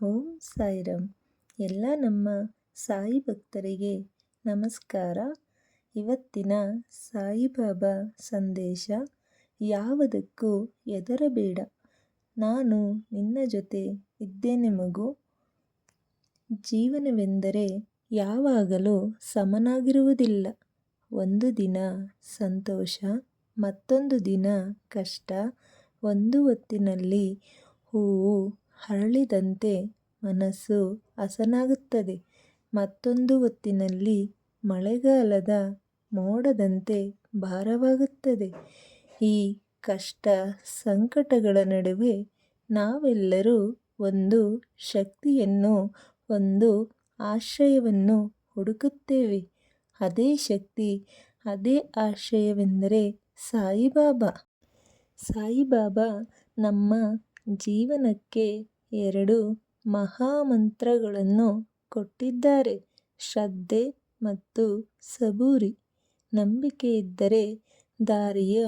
ಓಂ ಸಾಯಿರಾಮ್. ಎಲ್ಲ ನಮ್ಮ ಸಾಯಿ ಭಕ್ತರಿಗೆ ನಮಸ್ಕಾರ. ಇವತ್ತಿನ ಸಾಯಿಬಾಬಾ ಸಂದೇಶ ಯಾವುದಕ್ಕೂ ಎದರಬೇಡ ನಾನು ನಿನ್ನ ಜೊತೆ ಇದ್ದೇನೆ ಮಗು. ಜೀವನವೆಂದರೆ ಯಾವಾಗಲೂ ಸಮನಾಗಿರುವುದಿಲ್ಲ. ಒಂದು ದಿನ ಸಂತೋಷ, ಮತ್ತೊಂದು ದಿನ ಕಷ್ಟ. ಒಂದು ಹೊತ್ತಿನಲ್ಲಿ ಹೂವು ಅರಳಿದಂತೆ ಮನಸ್ಸು ಹಸನಾಗುತ್ತದೆ. ಮತ್ತೊಂದು ಹೊತ್ತಿನಲ್ಲಿ ಮಳೆಗಾಲದ ಮೋಡದಂತೆ ಭಾರವಾಗುತ್ತದೆ. ಈ ಕಷ್ಟ ಸಂಕಟಗಳ ನಡುವೆ ನಾವೆಲ್ಲರೂ ಒಂದು ಶಕ್ತಿಯನ್ನು, ಒಂದು ಆಶ್ರಯವನ್ನು ಹುಡುಕುತ್ತೇವೆ. ಅದೇ ಶಕ್ತಿ, ಅದೇ ಆಶ್ರಯವೆಂದರೆ ಸಾಯಿಬಾಬಾ. ಸಾಯಿಬಾಬಾ ನಮ್ಮ ಜೀವನಕ್ಕೆ ಎರಡು ಮಹಾಮಂತ್ರಗಳನ್ನು ಕೊಟ್ಟಿದ್ದಾರೆ. ಶ್ರದ್ಧೆ ಮತ್ತು ಸಬೂರಿ. ನಂಬಿಕೆ ಇದ್ದರೆ ದಾರಿಯ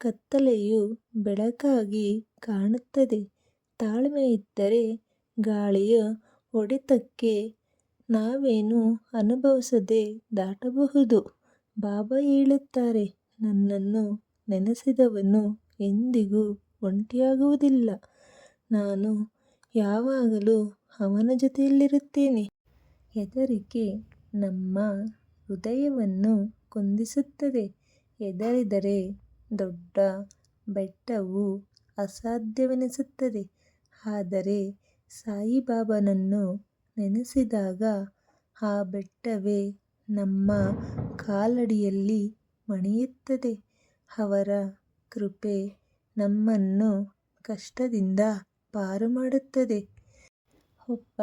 ಕತ್ತಲೆಯು ಬೆಳಕಾಗಿ ಕಾಣುತ್ತದೆ. ತಾಳ್ಮೆ ಇದ್ದರೆ ಗಾಳಿಯ ಹೊಡೆತಕ್ಕೆ ನಾವೇನು ಅನುಭವಿಸದೆ ದಾಟಬಹುದು? ಬಾಬಾ ಹೇಳುತ್ತಾರೆ, ನನ್ನನ್ನು ನೆನೆಸಿದವನು ಎಂದಿಗೂ ಒಂಟಿಯಾಗುವುದಿಲ್ಲ. ನಾನು ಯಾವಾಗಲೂ ಅವನ ಜೊತೆಯಲ್ಲಿರುತ್ತೇನೆ. ಹೆದರಿಕೆ ನಮ್ಮ ಹೃದಯವನ್ನು ಕುಂದಿಸುತ್ತದೆ. ಹೆದರಿದರೆ ದೊಡ್ಡ ಬೆಟ್ಟವು ಅಸಾಧ್ಯವೆನಿಸುತ್ತದೆ. ಆದರೆ ಸಾಯಿಬಾಬಾನನ್ನು ನೆನೆಸಿದಾಗ ಆ ಬೆಟ್ಟವೇ ನಮ್ಮ ಕಾಲಡಿಯಲ್ಲಿ ಮಣಿಯುತ್ತದೆ. ಅವರ ಕೃಪೆ ನಮ್ಮನ್ನು ಕಷ್ಟದಿಂದ ಪಾರು ಮಾಡುತ್ತದೆ. ಒಬ್ಬ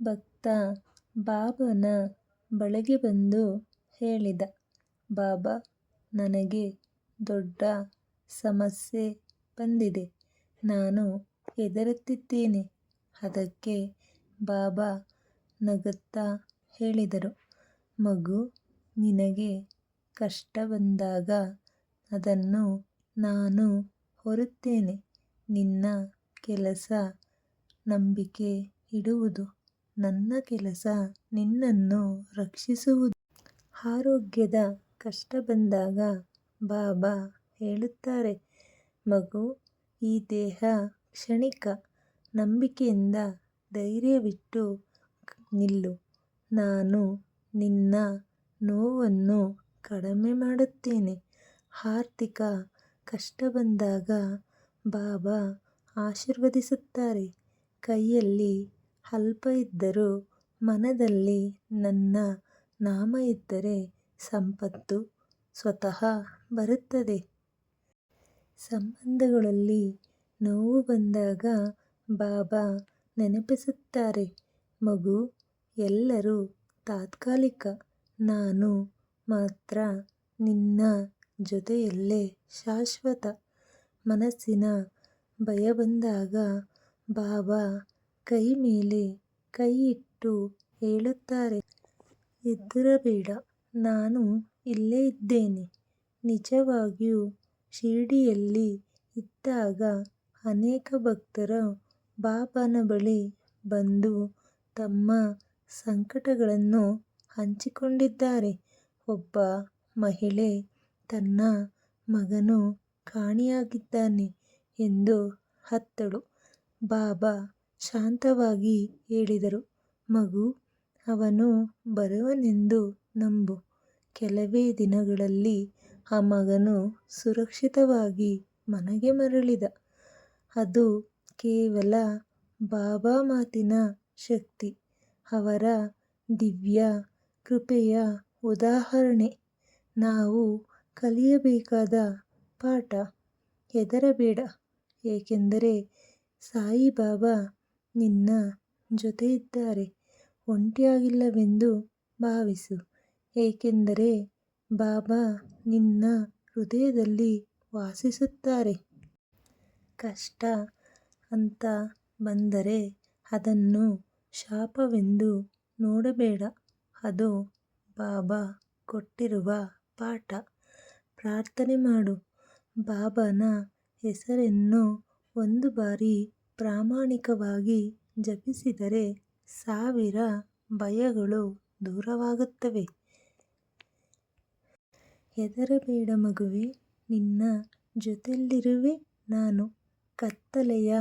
ಭಕ್ತ, ಬಾಬನ ಬಳಿಗೆ ಬಂದು ಹೇಳಿದ, ಬಾಬಾ, ನನಗೆ ದೊಡ್ಡ ಸಮಸ್ಯೆ ಬಂದಿದೆ. ನಾನು ಹೆದರುತ್ತಿದ್ದೇನೆ. ಅದಕ್ಕೆ ಬಾಬಾ ನಗುತ್ತಾ ಹೇಳಿದರು, ಮಗು, ನಿನಗೆ ಕಷ್ಟ ಬಂದಾಗ ಅದನ್ನು ನಾನು ಹೊರುತ್ತೇನೆ. ನಿನ್ನ ಕೆಲಸ ನಂಬಿಕೆ ಇಡುವುದು. ನನ್ನ ಕೆಲಸ ನಿನ್ನನ್ನು ರಕ್ಷಿಸುವುದು. ಆರೋಗ್ಯದ ಕಷ್ಟ ಬಂದಾಗ ಬಾಬಾ ಹೇಳುತ್ತಾರೆ, ಮಗು, ಈ ದೇಹ ಕ್ಷಣಿಕ ನಂಬಿಕೆಯಿಂದ ಧೈರ್ಯವಿಟ್ಟು ನಿಲ್ಲು. ನಾನು ನಿನ್ನ ನೋವನ್ನು ಕಡಿಮೆ ಮಾಡುತ್ತೇನೆ. ಆರ್ಥಿಕ ಕಷ್ಟ ಬಂದಾಗ ಬಾಬಾ ಆಶೀರ್ವದಿಸುತ್ತಾರೆ. ಕೈಯಲ್ಲಿ ಅಲ್ಪ ಇದ್ದರೂ ಮನದಲ್ಲಿ ನನ್ನ ನಾಮ ಇದ್ದರೆ ಸಂಪತ್ತು ಸ್ವತಃ ಬರುತ್ತದೆ. ಸಂಬಂಧಗಳಲ್ಲಿ ನೋವು ಬಂದಾಗ ಬಾಬಾ ನೆನಪಿಸುತ್ತಾರೆ, ಮಗು, ಎಲ್ಲರೂ ತಾತ್ಕಾಲಿಕ. ನಾನು ಮಾತ್ರ ನಿನ್ನ ಜೊತೆಯಲ್ಲೇ ಶಾಶ್ವತ ಮನಸ್ಸಿನ ಭಯ ಬಂದಾಗ ಬಾಬಾ ಕೈ ಮೇಲೆ ಇಟ್ಟು ಹೇಳುತ್ತಾರೆ ಹೆದರಬೇಡ ನಾನು ಇಲ್ಲೇ ಇದ್ದೇನೆ. ನಿಜವಾಗಿಯೂ ಶಿರ್ಡಿಯಲ್ಲಿ ಇದ್ದಾಗ ಅನೇಕ ಭಕ್ತರು ಬಾಬಾನ ಬಳಿ ಬಂದು ತಮ್ಮ ಸಂಕಟಗಳನ್ನು ಹಂಚಿಕೊಂಡಿದ್ದಾರೆ. ಒಬ್ಬ ಮಹಿಳೆ ತನ್ನ ಮಗನು ಕಾಣೆಯಾಗಿದ್ದಾನೆ ಎಂದು ಅತ್ತಳು ಬಾಬಾ ಶಾಂತವಾಗಿ ಹೇಳಿದರು, ಮಗು, ಅವನು ಬರುವನೆಂದು ನಂಬು. ಕೆಲವೇ ದಿನಗಳಲ್ಲಿ ಆ ಮಗನು ಸುರಕ್ಷಿತವಾಗಿ ಮನೆಗೆ ಮರಳಿದ. ಅದು ಕೇವಲ ಬಾಬಾ ಮಾತಿನ ಶಕ್ತಿ. ಅವರ ದಿವ್ಯ ಕೃಪೆಯ ಉದಾಹರಣೆ. ನಾವು ಕಲಿಯಬೇಕಾದ ಪಾಠ ಹೆದರಬೇಡ. ಏಕೆಂದರೆ ಸಾಯಿಬಾಬಾ ನಿನ್ನ ಜೊತೆ ಇದ್ದಾರೆ ಒಂಟಿಯಾಗಿಲ್ಲವೆಂದು ಭಾವಿಸು. ಏಕೆಂದರೆ ಬಾಬಾ ನಿನ್ನ ಹೃದಯದಲ್ಲಿ ವಾಸಿಸುತ್ತಾರೆ. ಕಷ್ಟ ಅಂತ ಬಂದರೆ ಅದನ್ನು ಶಾಪವೆಂದು ನೋಡಬೇಡ. ಅದು ಬಾಬಾ ಕೊಟ್ಟಿರುವ ಪಾಠ. ಪ್ರಾರ್ಥನೆ ಮಾಡು. ಬಾಬಾನ ಹೆಸರನ್ನು ಒಂದು ಬಾರಿ ಪ್ರಾಮಾಣಿಕವಾಗಿ ಜಪಿಸಿದರೆ ಸಾವಿರ ಭಯಗಳು ದೂರವಾಗುತ್ತವೆ. ಹೆದರಬೇಡ ಮಗುವೆ, ನಿನ್ನ ಜೊತೆಯಲ್ಲಿರುವೆ ನಾನು. ಕತ್ತಲೆಯ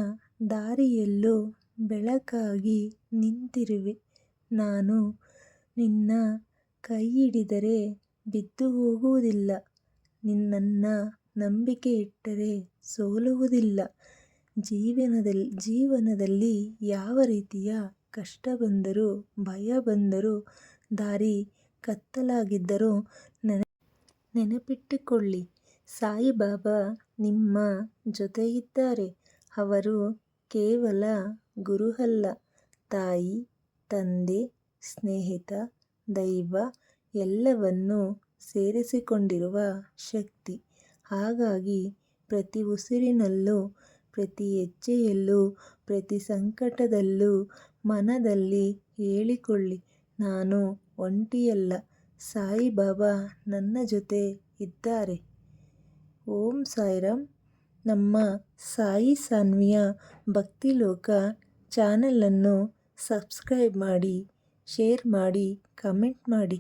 ದಾರಿಯಲ್ಲೂ ಬೆಳಕಾಗಿ ನಿಂತಿರುವೆ. ನಾನು ನಿನ್ನ ಕೈ ಹಿಡಿದರೆ ಬಿದ್ದು ಹೋಗುವುದಿಲ್ಲ ನಿನ್ನನ್ನ ನಂಬಿಕೆ ಇಟ್ಟರೆ ಸೋಲುವುದಿಲ್ಲ. ಜೀವನದಲ್ಲಿ ಜೀವನದಲ್ಲಿ ಯಾವ ರೀತಿಯ ಕಷ್ಟ ಬಂದರೂ, ಭಯ ಬಂದರೂ, ದಾರಿ ಕತ್ತಲಾಗಿದ್ದರೂ ನೆನ, ನೆನಪಿಟ್ಟುಕೊಳ್ಳಿ. ಸಾಯಿಬಾಬಾ ನಿಮ್ಮ ಜೊತೆ ಇದ್ದಾರೆ ಅವರು ಕೇವಲ ಗುರು ಅಲ್ಲ ತಾಯಿ, ತಂದೆ, ಸ್ನೇಹಿತ, ದೈವ ಎಲ್ಲವನ್ನೂ ಸೇರಿಸಿಕೊಂಡಿರುವ ಶಕ್ತಿ. ಹಾಗಾಗಿ ಪ್ರತಿ ಉಸಿರಿನಲ್ಲೂ, ಪ್ರತಿ ಹೆಜ್ಜೆಯಲ್ಲೂ, ಪ್ರತಿ ಸಂಕಟದಲ್ಲೂ ಮನದಲ್ಲಿ ಹೇಳಿಕೊಳ್ಳಿ, ನಾನು ಒಂಟಿಯಲ್ಲ, ಸಾಯಿಬಾಬಾ ನನ್ನ ಜೊತೆ ಇದ್ದಾರೆ. ಓಂ ಸಾಯಿರಾಮ್. ನಮ್ಮ ಸಾಯಿ ಸಾನ್ವಿಯ ಭಕ್ತಿಲೋಕ ಚಾನಲನ್ನು ಸಬ್ಸ್ಕ್ರೈಬ್ ಮಾಡಿ, ಶೇರ್ ಮಾಡಿ, ಕಮೆಂಟ್ ಮಾಡಿ.